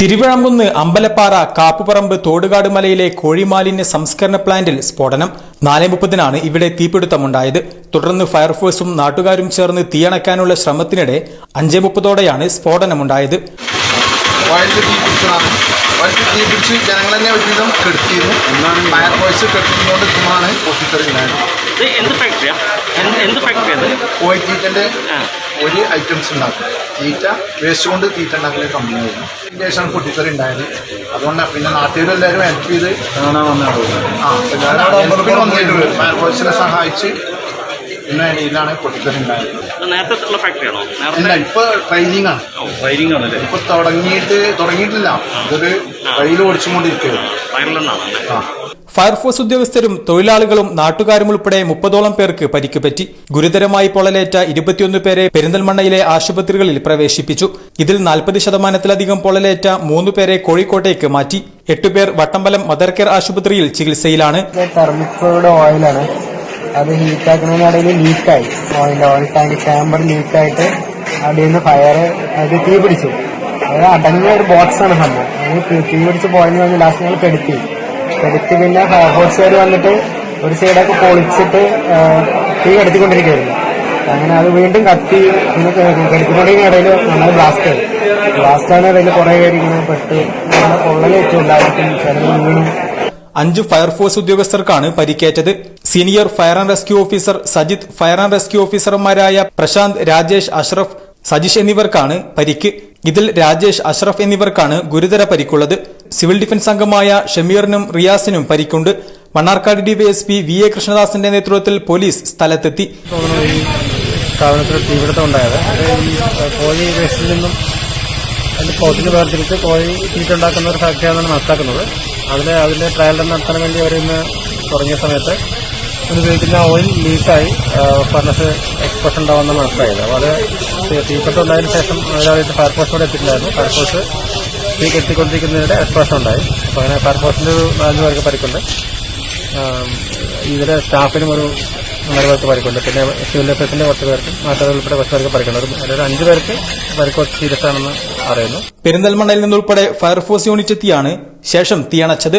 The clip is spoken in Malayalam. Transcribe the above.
തിരുവിഴംകുന്ന് അമ്പലപ്പാറ കാപ്പുപറമ്പ് തോടുകാട് മലയിലെ കോഴിമാലിന്യ സംസ്കരണ പ്ലാന്റിൽ സ്ഫോടനം. നാല് മുപ്പതിനാണ് ഇവിടെ തീപിടുത്തമുണ്ടായത്. തുടർന്ന് ഫയർഫോഴ്സും നാട്ടുകാരും ചേർന്ന് തീയണക്കാനുള്ള ശ്രമത്തിനിടെ അഞ്ചേ മുപ്പതോടെയാണ് സ്ഫോടനമുണ്ടായത്. വയലിൽ തീ പിടിച്ചതാണ് വയലിൽ തീ പിടിച്ച് ജനങ്ങൾ തന്നെ ഒരുവിധം കെടുത്തിയിരുന്നു എന്നാണ് ഫയർ ഫോഴ്സ് എന്ത് എന്ത് അത്? കോഴി തീറ്റന്റെ ആ. ഒരു ഐറ്റംസ് ഉണ്ടാക്കും. തീറ്റ വേസ്റ്റ് കൊണ്ട് തീറ്റ ഉണ്ടാക്കുന്ന കമ്പനിയായിരുന്നു അതിന് ശേഷമാണ് പൊട്ടിത്തെറി ഉണ്ടായത് അതുകൊണ്ടാണ് പിന്നെ നാട്ടുകാരെല്ലാവരും ഹെൽപ്പ് ചെയ്ത് ആ ഹെൽപ്പിന് വന്നിട്ടുണ്ട് ഫയർ ഫോഴ്സിനെ സഹായിച്ച് നേരത്തെ ഫാക്ടറിയാണോ അല്ല നേരത്തെ ഇപ്പൊ ട്രെയിനിങ് ആണ്. വയറിംഗ് ആണല്ലേ ഇപ്പൊ തുടങ്ങിയിട്ട് തുടങ്ങിയിട്ടില്ല. ഇതൊരു ട്രെയിൽ ഓടിച്ചുകൊണ്ടിരിക്കുകയാണ്. വയറിലെണ്ണാണ് ആ. ഫയർഫോഴ്സ് ഉദ്യോഗസ്ഥരും തൊഴിലാളികളും നാട്ടുകാരും ഉൾപ്പെടെ മുപ്പതോളം പേർക്ക് പരിക്ക് പറ്റി. ഗുരുതരമായി പൊള്ളലേറ്റ ഇരുപത്തിയൊന്ന് പേരെ പെരിന്തൽമണ്ണയിലെ ആശുപത്രികളിൽ പ്രവേശിപ്പിച്ചു. ഇതിൽ നാൽപ്പത് ശതമാനത്തിലധികം പൊള്ളലേറ്റ മൂന്ന് പേരെ കോഴിക്കോട്ടേക്ക് മാറ്റി. എട്ടുപേർ വട്ടമ്പലം മദർ കെയർ ആശുപത്രിയിൽ ചികിത്സയിലാണ്. അത് ഹീറ്റാക്കുന്നതിനിടയിൽ ലീക്കായി ഓയിൽ ഓയിൽ ടാങ്ക് ചാമ്പർ ലീക്കായിട്ട് അവിടെ നിന്ന് ഫയർ അത് തീ പിടിച്ചു. അത് അടങ്ങിയ ഒരു ബോക്സ് ആണ് സംഭവം. അത് തീ- പിടിച്ച് പോയെന്ന് പറഞ്ഞ് ലാസ്റ്റ് ഞങ്ങൾ കെടുത്തി. കെടുത്തി പിന്നെ ഫയർഫോഴ്സുകാർ വന്നിട്ട് ഒരു സൈഡൊക്കെ പൊളിച്ചിട്ട് തീ കെടുത്തിക്കൊണ്ടിരിക്കുകയായിരുന്നു. അങ്ങനെ അത് വീണ്ടും കത്തി കെടുത്തിക്കൊണ്ടിരിക്കുന്ന ഇടയിൽ നമ്മൾ ബ്ലാസ്റ്റ് ആയി ബ്ലാസ്റ്റ് ആണ് ഇടയിൽ കുറേ പേര് ഇങ്ങനെ പെട്ട് അങ്ങനെ പൊള്ളലേറ്റവും എല്ലാവർക്കും ചിലവ് വീണു. അഞ്ച് ഫയർഫോഴ്സ് ഉദ്യോഗസ്ഥർക്കാണ് പരിക്കേറ്റത്. Senior fire and rescue officer Sajith fire and rescue ഓഫീസർമാരായ പ്രശാന്ത് രാജേഷ് അഷ്റഫ് സജിഷ് എന്നിവർക്കാണ് പരിക്ക്. ഇതിൽ രാജേഷ് അഷ്റഫ് എന്നിവർക്കാണ് ഗുരുതര പരിക്കുള്ളത്. സിവിൽ ഡിഫൻസ് അംഗമായ ഷമീറിനും റിയാസിനും പരിക്കുണ്ട്. മണ്ണാർക്കാട് ഡിവൈഎസ്പി വി എ കൃഷ്ണദാസിന്റെ നേതൃത്വത്തിൽ പോലീസ് സ്ഥലത്തെത്തി. കോഴി നിന്നും തീറ്റുണ്ടാക്കുന്ന ഒരു ഫാക്ടറിയാണ് മനസ്സിലാക്കുന്നത് അതിൽ അതിന്റെ ട്രയൽ റൺ നടത്താൻ വേണ്ടി അവർ ഇന്ന് തുടങ്ങിയ സമയത്ത് ഉപയോഗിക്കുന്ന ഓയിൽ ലീക്കായി ഫർണസ് എക്സ്പ്രഷൻ ഉണ്ടാവുന്ന മനസ്സിലായത് അപ്പോൾ അത് തീപ്പെട്ട് ഉണ്ടായതിനു ശേഷം ഒരാളായിട്ട് ഫയർഫോഴ്സിനോട് എത്തിയിട്ടുണ്ടായിരുന്നു. ഫയർഫോഴ്സ് തീ കെട്ടിക്കൊണ്ടിരിക്കുന്നതിനിടെ എക്സ്പ്രഷൻ ഉണ്ടായി. അപ്പോൾ അങ്ങനെ ഫയർഫോഴ്സിന്റെ ഒരു നാല് പേർക്ക് പരിക്കുണ്ട്. ഇതിലെ സ്റ്റാഫിനും ഒരു നാല് പേർക്ക് പരിക്കുണ്ട് പിന്നെ സിവിൽ ഡിഫൻസിന്റെ കുറച്ച് പേർക്ക് നാട്ടുകാർ ഉൾപ്പെടെ കുറച്ച് പേർക്ക് പരിക്കുണ്ട് ഒരു അഞ്ച് പേർക്ക് പരിക്ക് സീരിയസ് ആണെന്ന് അറിയുന്നു പെരിന്തൽമണ്ണയിൽ നിന്നുൾപ്പെടെ ഫയർഫോഴ്സ് യൂണിറ്റ് എത്തിയാണ് ശേഷം തീയണച്ചത്.